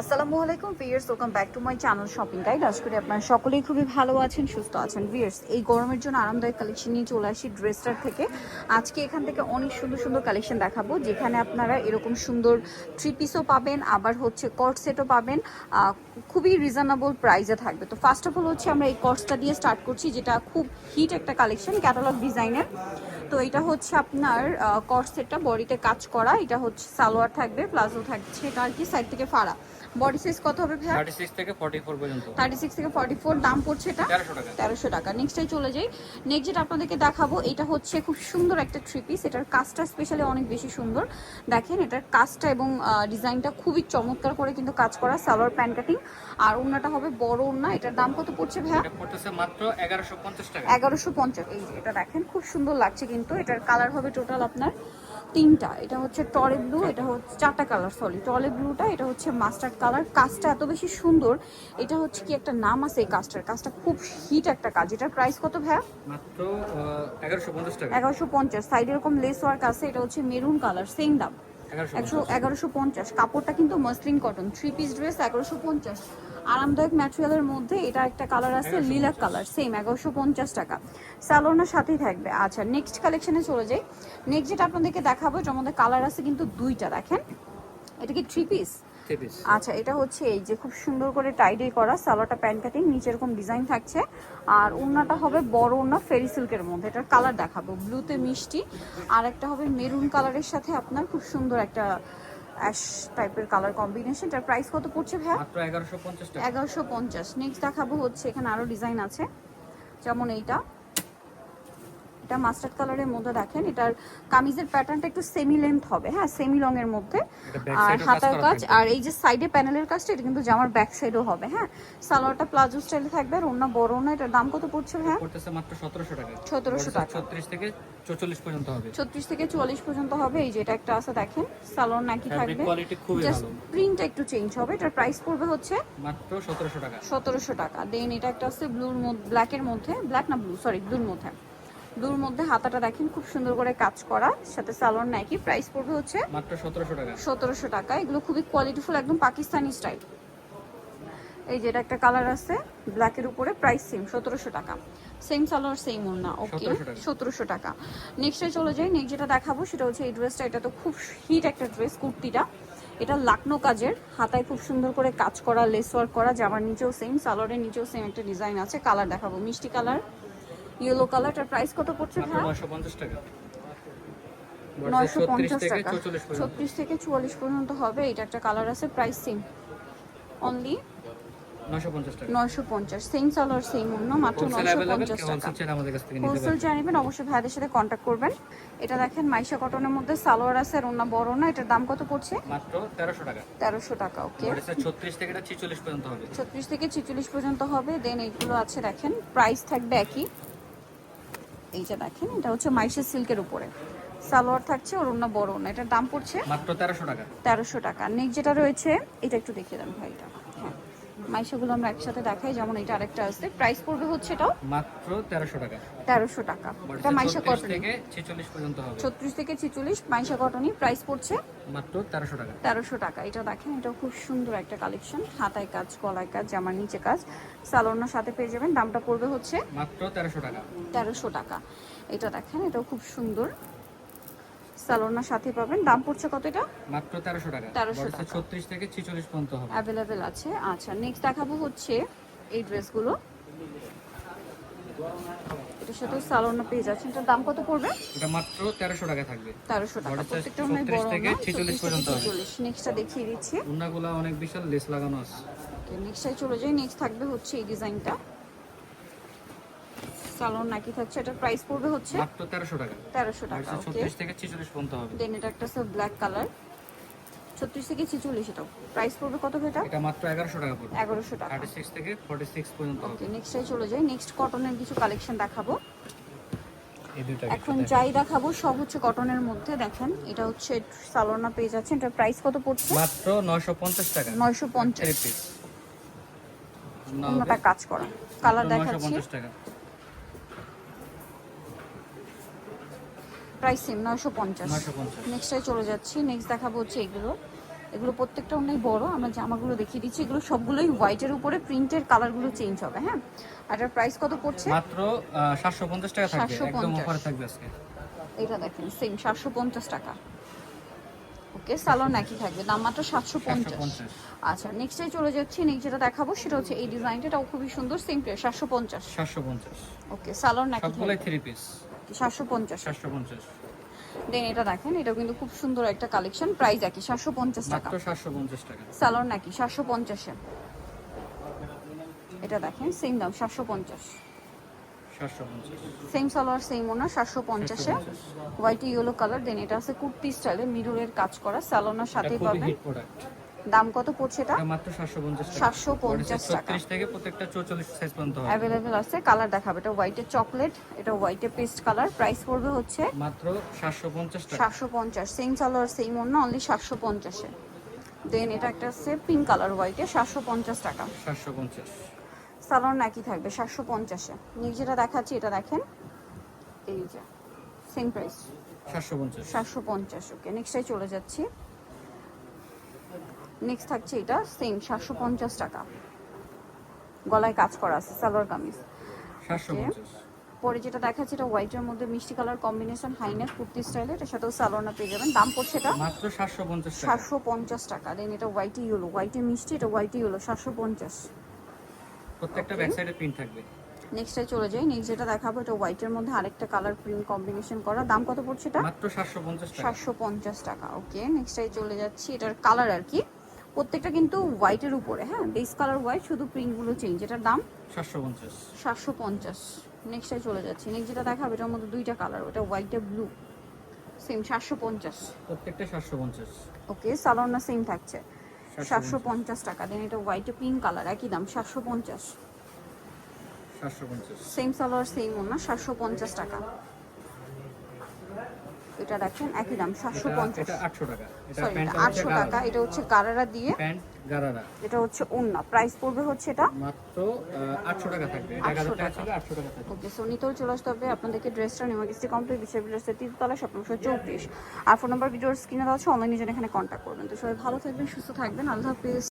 আসসালামু আলাইকুম viewers welcome back to my channel shopping guide আজ করি আপনারা সকলেই খুবই ভালো আছেন, সুস্থ আছেন। ভিয়ার্স এই গরমের জন্য আরামদায়ক কালেকশন নিয়ে চলে আসি ড্রেসটার থেকে। আজকে এখান থেকে অনেক সুন্দর সুন্দর কালেকশন দেখাবো, যেখানে আপনারা এরকম সুন্দর থ্রি পিসও পাবেন, আবার হচ্ছে কট সেটও পাবেন। খুবই রিজনেবল প্রাইসে থাকবে। তো ফার্স্ট অফ অল হচ্ছে আমরা এই কটসটা দিয়ে স্টার্ট করছি, যেটা খুব হিট একটা কালেকশন ক্যাটালগ ডিজাইনের তো এটা হচ্ছে আপনার কট সেটটা বডিতে কাজ করা এটা হচ্ছে সালোয়ার থাকবে প্লাজো থাকছে এটা আর কি সাইড থেকে ফাড়া। বডি সাইজ কত হবে থার্টি সিক্স থেকে ফর্টি ফোর পর্যন্ত। থার্টি সিক্স থেকে ফর্টি ফোর দাম পড়ছে এটা? তেরোশো টাকা। তেরোশো টাকা। নেক্সটে চলে যাই। নেক্সট যেটা আপনাদেরকে দেখাবো এটা হচ্ছে খুব সুন্দর একটা থ্রি পিস এটার কাজটা স্পেশালি অনেক বেশি সুন্দর। দেখেন এটার কাজটা এবং ডিজাইনটা খুবই চমৎকার করে কিন্তু কাজ করা সালোয়ার প্যান্ট কাটিং আর ওড়নাটা হবে বড় ওড়না এটার দাম কত পড়ছে ভাইয়া? এটা পড়তেছে মাত্র এগারোশো পঞ্চাশ টাকা। এগারোশো পঞ্চাশ। এই যে এটা দেখেন খুব সুন্দর লাগছে কিন্তু। এটার কালার হবে টোটাল আপনার তিনটা। এটা হচ্ছে টরে ব্লু এটা হচ্ছে চারটা কালার সরি টরে ব্লুটা এটা হচ্ছে মাস্টার্ড কালার কাজটা এত বেশি সুন্দর এটা হচ্ছে কি একটা নাম আছে এই কাজটার? কাজটা খুব হিট একটা কাজ। এটার প্রাইস কত ভাইয়া? মাত্র এগারোশো পঞ্চাশ টাকা। এগারোশো পঞ্চাশ। সাইডে এরকম লেস ওয়ার্ক আছে এটা হচ্ছে মেরুন কালার সেম দাম। এগারোশো একশো এগারোশো পঞ্চাশ। কাপড়টা কিন্তু muslin cotton three piece dress এগারোশো পঞ্চাশ। আরামদায়ক ম্যাটেরিয়ালের মধ্যে এটা একটা কালার আছে লিলাক কালার সেম এগারোশো পঞ্চাশ টাকা। স্যালোনার সাথেই থাকবে। আচ্ছা নেক্সট কালেকশনে চলে যাই। নেক্সট যেটা আপনাদেরকে দেখাবো এটার মধ্যে কালার আছে কিন্তু দুইটা দেখেন। এটা কি থ্রি পিস থ্রি পিস আচ্ছা এটা হচ্ছে এই যে খুব সুন্দর করে টাইডে করা সালোয়ারটা প্যান্ট কাটিং নিচে এরকম ডিজাইন থাকছে। আর ওড়নাটা হবে বড় ওড়না ফেরি সিল্কের মধ্যে। এটার কালার দেখাবো ব্লুতে মিষ্টি। আর একটা হবে মেরুন কালারের সাথে আপনার খুব সুন্দর একটা অ্যাশ টাইপের কালার কম্বিনেশন। এটার প্রাইস কত পড়ছে ভাই মাত্র এগারোশো পঞ্চাশ টাকা। এগারোশো পঞ্চাশ। নেক্সট দেখাবো হচ্ছে এখানে আরও ডিজাইন আছে। যেমন এইটা। এটা মাস্টার্ড কালারের মধ্যে দেখেন এটার কামিজের প্যাটার্নটা একটু সেমি লেন্থ হবে হ্যাঁ সেমি লং এর মধ্যে আর হাতার কাজ আর এই যে সাইডে প্যানেলের কাজটা এটা কিন্তু জামার ব্যাক সাইডও হবে হ্যাঁ। সালোয়ারটা প্লাজো স্টাইলে থাকবে আর অন্য বড় না এটার দাম কত পড়ছে হ্যাঁ পড়তেছে মাত্র সতেরোশো টাকা। 1700 টাকা। ছত্রিশ থেকে চৌচল্লিশ পর্যন্ত হবে। ছত্রিশ থেকে চুয়াল্লিশ পর্যন্ত হবে এই যে এটা একটা আছে দেখেন সালোয়ার নাকি থাকবে। কোয়ালিটি খুবই ভালো। প্রিন্টটা একটু চেঞ্জ হবে এটার প্রাইস পড়বে হচ্ছে মাত্র সতেরোশো টাকা। সতেরোশো টাকা। দেন এটা একটা আছে ব্লুর মধ্যে ব্ল্যাকের মধ্যে ব্ল্যাক না ব্লু সরি ব্লুর মধ্যে। ব্লুর মধ্যে হাতাটা দেখেন খুব সুন্দর করে কাজ করা। সাথে সালোয়ার নাইকি প্রাইস পড়বে হচ্ছে মাত্র সতেরোশো টাকা। সতেরোশো টাকা। এগুলো খুবই কোয়ালিটিফুল একদম পাকিস্তানি স্টাইল এই যে এটা একটা কালার আছে ব্ল্যাকের উপরে প্রাইস সেম সতেরোশো টাকা। সেম সালোয়ার সেম ওড়না ওকে 1700 সতেরোশো টাকা। নেক্সটে চলে যাই নেক্সট যেটা দেখাবো সেটা হচ্ছে এই ড্রেসটা এটা তো খুব হিট একটা ড্রেস কুর্তিটা। এটা লাকনো কাজের হাতায় খুব সুন্দর করে কাজ করা লেস ওয়ার্ক করা জামার নিচেও সেম সালোয়ারের নিচেও সেম একটা ডিজাইন আছে। কালার দেখাবো মিষ্টি কালার ইয়েলো কালারটার প্রাইস কত পড়ছে ভাই? নয়শো পঞ্চাশ টাকা। নয়শো ছত্রিশ পঞ্চাশ থেকে টাকা। চৌচল্লিশ পর্যন্ত। ছত্রিশ থেকে চুয়াল্লিশ পর্যন্ত হবে। এটা একটা কালার আছে প্রাইস সেম অনলি নয়শো পঞ্চাশ টাকা। নয়শো পঞ্চাশ। সেম সালোয়ার সেম অন্য মাত্র হোলসেল নয়শো অ্যাভেলেবেল পঞ্চাশ টাকা। হোলসেল জানিবেন অবশ্যই ভাইদের সাথে করবেন। এটা দেখেন মাইশা কটনের মধ্যে সালোয়ার আছে আর অন্য বড় না। এটার দাম কত পড়ছে? মাত্র টাকা। ওকে থেকে হবে। পর্যন্ত হবে। দেন এইগুলো আছে দেখেন প্রাইস থাকবে একই। এই যে দেখেন এটা হচ্ছে মাইশা সিল্কের উপরে। সালোয়ার থাকছে ওর অন্য বড় না এটার দাম পড়ছে মাত্র তেরোশো টাকা। তেরোশো টাকা। নেক্সট যেটা রয়েছে এটা একটু দেখিয়ে দেন ভাই এটা হ্যাঁ। মাইশাগুলো আমরা একসাথে দেখাই যেমন এটা আরেকটা আছে। প্রাইস পড়বে হচ্ছে এটাও মাত্র তেরোশো টাকা। তেরোশো টাকা। এটা মাইশা কটন থেকে ছেচল্লিশ পর্যন্ত হবে। ছত্রিশ থেকে ছেচল্লিশ মাইশা কটনই প্রাইস পড়ছে মাত্র তেরোশো টাকা। তেরোশো টাকা। এটা দেখেন এটা খুব সুন্দর একটা কালেকশন হাতায় কাজ গলায় কাজ জামার নিচে কাজ। সালোনার সাথে পেয়ে যাবেন। দামটা পড়বে হচ্ছে মাত্র তেরোশো টাকা। তেরোশো টাকা। এটা দেখেন এটাও খুব সুন্দর। সালোনার সাথে পাবেন। দাম পড়ছে কত এটা? মাত্র তেরোশো টাকা। 1300 টাকা। ছত্রিশ থেকে ছিচল্লিশ পর্যন্ত হবে। অ্যাভেলেবেল আছে। আচ্ছা নেক্সট দেখাবো হচ্ছে এই ড্রেসগুলো এটার সাথে সালোনা যাচ্ছেন। এটার দাম কত পড়বে? এটা মাত্র তেরোশো টাকা থাকবে। তেরোশো টাকা। প্রত্যেকটা মনে 36 বড় থেকে 46 পর্যন্ত হবে। নেক্সটটা দেখিয়ে দিচ্ছি। অনেক বিশাল লেস লাগানো আছে। নেক্সটটাই চলে যাই। নেক্সট থাকবে হচ্ছে এই ডিজাইনটা সালোন নাকি থাকছে এটার প্রাইস পড়বে হচ্ছে মাত্র তেরোশো টাকা। তেরোশো টাকা বডিতে ওকে ছত্রিশ থেকে ছিচল্লিশ পর্যন্ত হবে। দেন এটা একটা সব ব্ল্যাক কালার ছত্রিশ থেকে ছেচল্লিশ এটা প্রাইস পড়বে কত এটা? এটা মাত্র এগারোশো টাকা পড়বে। এগারোশো টাকা। থার্টি সিক্স থেকে ফর্টি সিক্স পর্যন্ত হবে। ওকে নেক্সটটাই চলে যাই। নেক্সট কটনের কিছু কালেকশন দেখাবো। এখন যাই দেখাবো সব হচ্ছে কটনের মধ্যে দেখেন। এটা হচ্ছে সালোনা পেয়ে যাচ্ছে এটার প্রাইস কত পড়ছে? মাত্র নয়শো পঞ্চাশ টাকা। নয়শো পঞ্চাশ। থ্রি পিস কাজ করা। কালার দেখাচ্ছি। পঞ্চাশ টাকা। প্রাইস সেম নয়শো পঞ্চাশ। নেক্সটটাই চলে যাচ্ছি নেক্সট দেখাবো হচ্ছে এগুলো। এগুলো প্রত্যেকটা অনেক বড় আমরা জামাগুলো দেখিয়ে দিচ্ছি। এগুলো সবগুলোই হোয়াইটের উপরে প্রিন্টের কালারগুলো চেঞ্জ হবে হ্যাঁ? আর এটার প্রাইস কত পড়ছে? মাত্র সাতশো পঞ্চাশ টাকা থাকবে 750 একদম অফার থাকবে আজকে। এটা দেখেন সেম সাতশো পঞ্চাশ টাকা। ওকে সালোয়ার নাকি থাকবে দাম মাত্র সাতশো সাতশো পঞ্চাশ। পঞ্চাশ আচ্ছা নেক্সটে চলে যাচ্ছি নেক্সট যেটা দেখাবো সেটা হচ্ছে এই ডিজাইনটা এটাও খুবই সুন্দর সেম প্রাইস পঞ্চাশ। সাতশো পঞ্চাশ। ওকে নাকি সবগুলোই থ্রি পিস সাতশো পঞ্চাশ। সাতশো পঞ্চাশ। দেন এটা দেখেন এটা কিন্তু খুব সুন্দর একটা কালেকশন প্রাইস একই সাতশো পঞ্চাশ টাকা। সাতশো পঞ্চাশ টাকা। সালোয়ার নাকি সাতশো পঞ্চাশে। এটা দেখেন সেম দাম সাতশো পঞ্চাশ। সেম সালোয়ার সেম ওনার সাতশো পঞ্চাশে। হোয়াইট ইয়েলো কালার দেন এটা আছে কুর্তি স্টাইলে মিররের কাজ করা সালোনার এটা সাথেই পাবেন। দাম কত পড়ছে এটা? মাত্র সাতশো পঞ্চাশ টাকা। 750 টাকা। ছত্রিশ থেকে প্রত্যেকটা চৌচল্লিশ সাইজ পর্যন্ত হয় অ্যাভেলেবেল আছে কালার দেখাবে। এটা হোয়াইটের চকলেট এটা হোয়াইটের পেস্ট কালার প্রাইস পড়বে হচ্ছে মাত্র সাতশো পঞ্চাশ টাকা। সাতশো পঞ্চাশ সেম সালোয়ার সেম অন্য অনলি সাতশো পঞ্চাশে। দেন এটা একটা আছে পিঙ্ক কালার হোয়াইটে সাতশো পঞ্চাশ টাকা। সাতশো পঞ্চাশ। সালোয়ার নাকি থাকবে সাতশো পঞ্চাশে। নিয়ে যেটা দেখাচ্ছি এটা দেখেন। এই যে সেম প্রাইস সাতশো পঞ্চাশ। সাতশো পঞ্চাশ ওকে নেক্সটে চলে যাচ্ছি। নেক্সট থাকছে এটা সেম সাতশো পঞ্চাশ টাকা। গলায় কাজ করা আছে সালোয়ার কামিজ। পরে যেটা দেখাচ্ছে এটা হোয়াইটের মধ্যে মিষ্টি কালার কম্বিনেশন হাইনেক কুর্তি স্টাইলের এটার সাথেও সালোয়ার পেয়ে যাবেন। দাম পড়ছে এটা মাত্র সাতশো পঞ্চাশ টাকা। সাতশো পঞ্চাশ টাকা। দেন এটা হোয়াইটে ইয়েলো হোয়াইটে মিষ্টি এটা হোয়াইটে ইয়েলো সাতশো পঞ্চাশ। প্রত্যেকটা ব্যাক সাইডে প্রিন্ট থাকবে। নেক্সটে চলে যাই নেক্সট যেটা দেখাবো এটা হোয়াইটের মধ্যে আরেকটা কালার প্রিন্ট কম্বিনেশন করা। দাম কত পড়ছে এটা? মাত্র সাতশো পঞ্চাশ টাকা। সাতশো পঞ্চাশ টাকা। ওকে নেক্সটে চলে যাচ্ছি এটার কালার আর কি? প্রত্যেকটা কিন্তু হোয়াইটের উপরে হ্যাঁ? বেস কালার হোয়াইট শুধু প্রিন্টগুলো চেঞ্জ এটার দাম? সাতশো পঞ্চাশ। সাতশো পঞ্চাশ। নেক্সটে চলে যাচ্ছি। নেক্সট যেটা দেখাবো এটার মধ্যে দুইটা কালার ওটা হোয়াইটে ব্লু সেম সাতশো পঞ্চাশ। প্রত্যেকটা সাতশো পঞ্চাশ। ওকে সালোয়ার না সেম থাকছে। সাতশো পঞ্চাশ। টাকা দেন এটা হোয়াইটে পিঙ্ক কালার একই দাম সাতশো পঞ্চাশ। সাতশো পঞ্চাশ। সেম সালোয়ার সেম ওনা সাতশো পঞ্চাশ টাকা। এটা দেখেন একই দাম সাতশো পঞ্চাশ। আটশো টাকা। আটশো টাকা এটা হচ্ছে গারারা দিয়ে। প্যান্ট গারারা। এটা হচ্ছে ওন্না প্রাইস পড়বে হচ্ছে এটা? মাত্র আটশো টাকা থাকবে। এটা 800 হাজার টাকা। টাকা। আটশো টাকা থাকবে। ওকে সো নিতেও চলে আসতে হবে আপনাদেরকে ড্রেসটা নিমাগিস্টি কমপ্লিট বিশ্ববিদ্যালয়ের তৃতীয়তলা সপ্তমশো চৌত্রিশ। আর ফোন নাম্বার ভিডিওর স্ক্রিনে দেওয়া আছে অনলাইনে জন্য এখানে কন্ট্যাক্ট করবেন। তো সবাই ভালো থাকবেন সুস্থ থাকবেন। আল্লাহ হাফিজ।